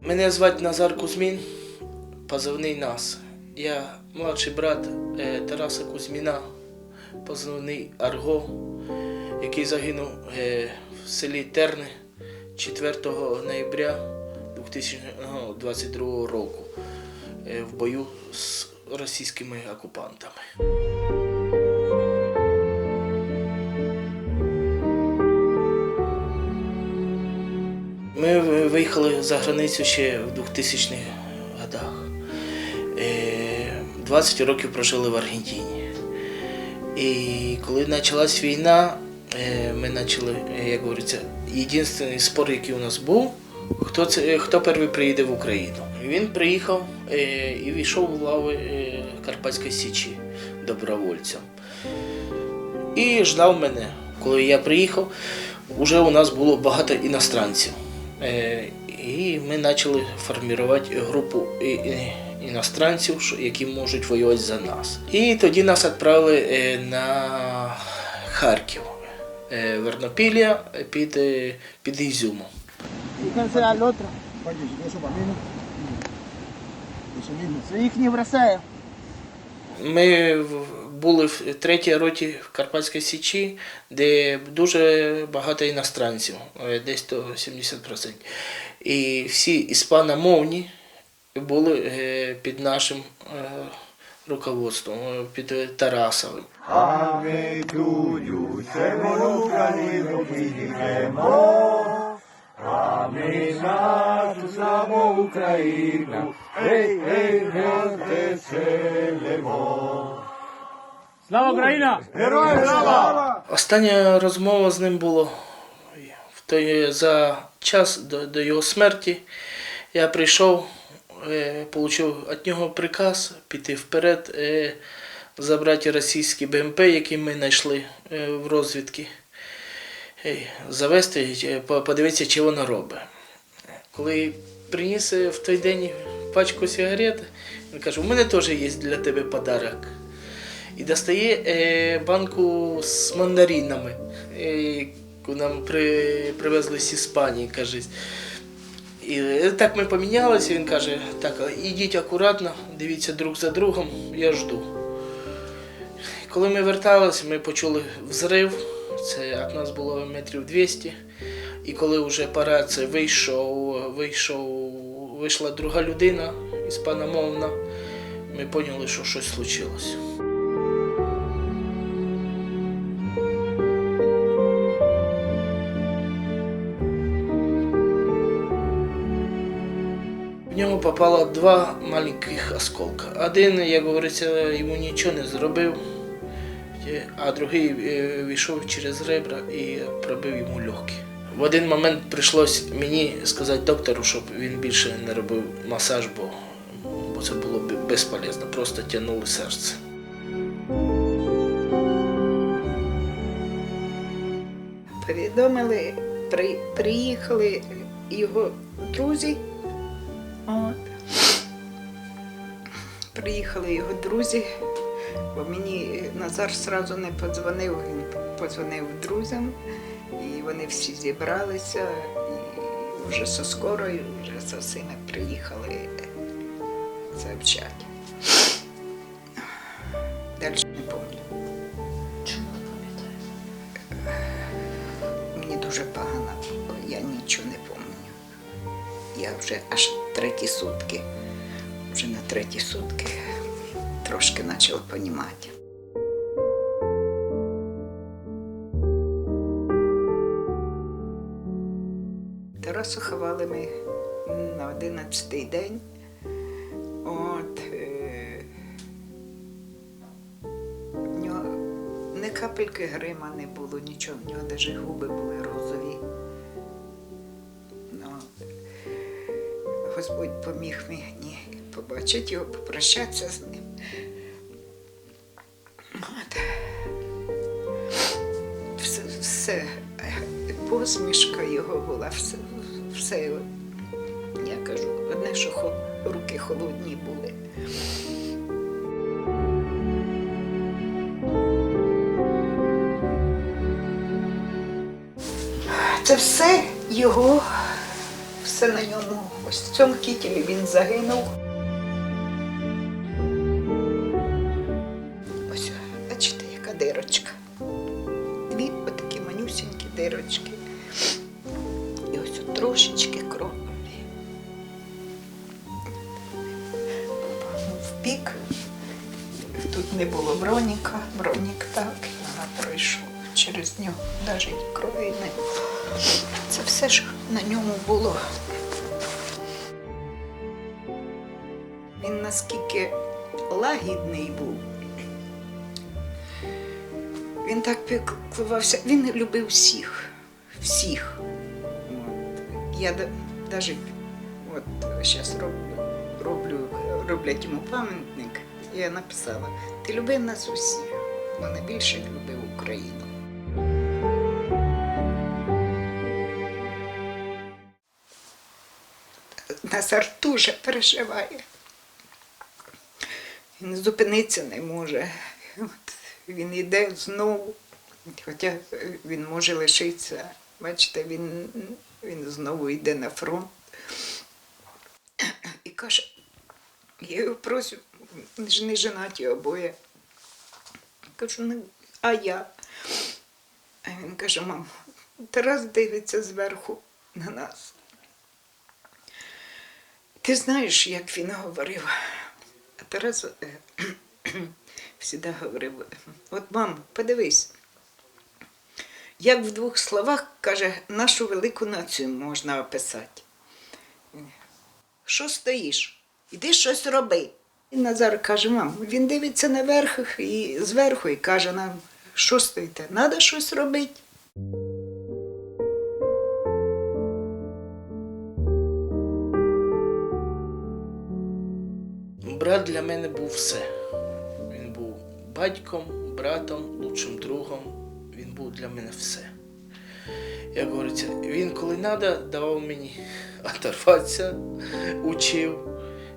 Мене звати Назар Кузьмін, позивний Нас. Я младший брат е, Тараса Кузьміна, позивний Арго, який загинув е, в селі Терни 4 ноября 2022 року в бою з російськими окупантами. Ми виїхали за границю ще в 2000-х годах. Е, 20 років прожили в Аргентині. І коли почалась війна, е, ми почали, е, як говориться, єдиний спор, який у нас був, хто, це, хто перший приїде в Україну. Він приїхав е, і війшов у лави е, Карпатської Січі добровольцем. І ждав мене. Коли я приїхав, вже у нас було багато іностранців. Е, І ми почали формувати групу іностранців, які можуть воювати за нас. І тоді нас відправили на Харків, Вернопілля під, під Ізюмом. Fíjense al otro. Oye, si eso para mí, ¿no? Eso mismo. Su їх не. Ми були в третій роті в Карпатській Січі, де дуже багато іностранців, е, десь до 70%. І всі іспаномовні були е, під нашим е, руководством, е, під е, Тарасовим. Слава Україна! Остання розмова з ним була в той, за час до, до його смерті. Я прийшов, е, отримав від нього приказ піти вперед, е, забрати російські БМП, які ми знайшли е, в розвідці, е, завести, е, подивитися, чи воно робить. Коли приніс е, в той день пачку сигарет, він каже, у мене теж є для тебе подарок і достає е, банку з мандаринами, е, яку нам при, привезли з Іспанії, каже. І е, так ми помінялися, він каже, так, ідіть акуратно, дивіться друг за другом, я жду. Коли ми верталися, ми почули взрив, це від нас було метрів 200. І коли вже пара це вийшов, вийшов, вийшла друга людина, іспаномовна, ми поняли, що щось случилось. В нього попало два маленьких осколка. Один, як говориться, йому нічого не зробив, а другий е, війшов через ребра і пробив йому легкі. В один момент прийшлось мені сказати доктору, щоб він більше не робив масаж, бо, бо це було б безполезно, просто тягнули серце. повідомили, при, приїхали його друзі. От. Приїхали його друзі, бо мені Назар одразу не подзвонив, він подзвонив друзям, і вони всі зібралися, і вже со скорою, вже со всіми приїхали сообщати. Далі не пам'ятаю. Мені дуже погано, я нічого не пам'ятаю. Я вже аж треті сутки, вже на треті сутки трошки почала розуміти. Ховали ми на одинадцятий день. От, е, в нього не капельки грима не було, нічого, в нього навіть губи були розові. Ну, Господь поміг мені побачити його, попрощатися з ним. Все, все, посмішка його була, все, це я кажу, одне, що руки холодні були. Це все його, все на ньому. Ось в цьому кітілі він загинув. Трошечки крові. В бік. Тут не було броніка, бронік так, вона пройшов через нього, навіть крові не. Це все, що на ньому було. Він наскільки лагідний був. Він так піклувався, він любив всіх, всіх. Я навіть от зараз роблю, роблю, роблять йому пам'ятник. Я написала: ти любив нас усіх, але найбільше любив Україну. Назар дуже переживає. Він зупинитися не може. От він йде знову, хоча він може лишитися. Бачите, він, він знову йде на фронт і каже, я його ж не женаті обоє. Кажу, ну, а я? А він каже, мам, Тарас дивиться зверху на нас. Ти знаєш, як він говорив? Тарас завжди говорив: от мам, подивись, як в двох словах каже, нашу велику націю можна описати. Що стоїш? Іди щось роби. І Назар каже, мам, він дивиться наверх і зверху і каже нам, що стоїте, треба щось робити. Брат для мене був все. Він був батьком, братом, лучшим другом. Він був для мене все. Як говориться, він коли треба, давав мені оторватися, учив.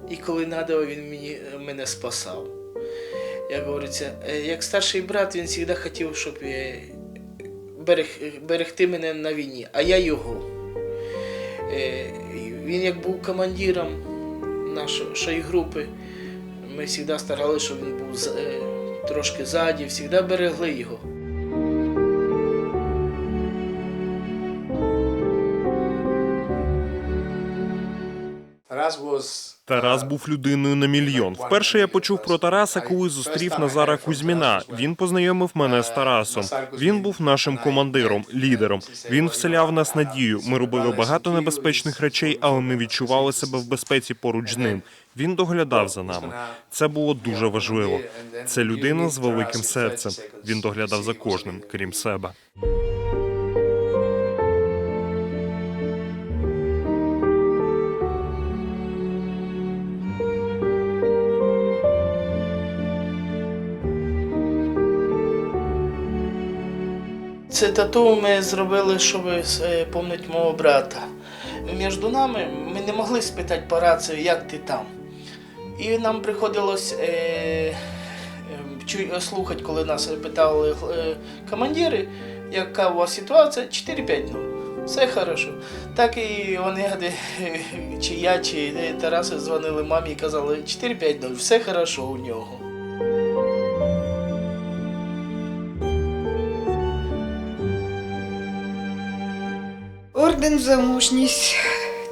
І коли треба, він мені, мене спасав. Як говориться, е, як старший брат, він завжди хотів, щоб е, берег, берегти мене на війні, а я його. Е, Він як був командиром нашої групи, ми завжди старалися, щоб він був е, трошки ззаді, завжди берегли його. Тарас був людиною на мільйон. Вперше я почув про Тараса, коли зустрів Назара Кузьміна. Він познайомив мене з Тарасом. Він був нашим командиром, лідером. Він вселяв нас надію. Ми робили багато небезпечних речей, але ми відчували себе в безпеці поруч з ним. Він доглядав за нами. Це було дуже важливо. Це людина з великим серцем. Він доглядав за кожним, крім себе. Це тату ми зробили, щоб е, помнити мого брата. Між нами ми не могли спитати по рації, як ти там. І нам приходилось е, е, слухати, коли нас питали е, командири, яка у вас ситуація, 4-5 ну. Все хорошо. Так і вони, гади, чи я, чи е, Тарас дзвонили мамі і казали 4-5 ну, все хорошо у нього. Орден за мужність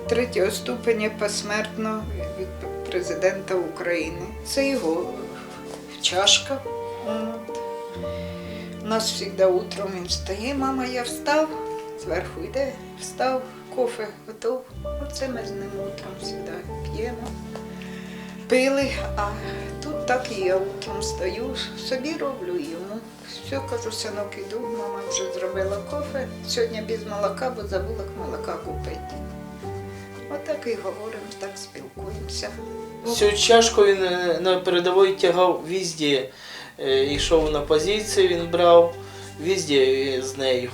третього ступеня посмертно від президента України. Це його чашка. У нас завжди утром він встає, мама, я встав, зверху йде, встав, кофе готов. Оце ми з ним утром завжди п'ємо. Пили, а так і я утром стою, собі роблю йому. Все, кажу, синок, іду, мама вже зробила кофе. Сьогодні без молока, бо забула молока купити. Отак і говоримо, так спілкуємося. Цю чашку він е, на передовій тягав везде. Е, Йшов на позиції, він брав везде е, з нею.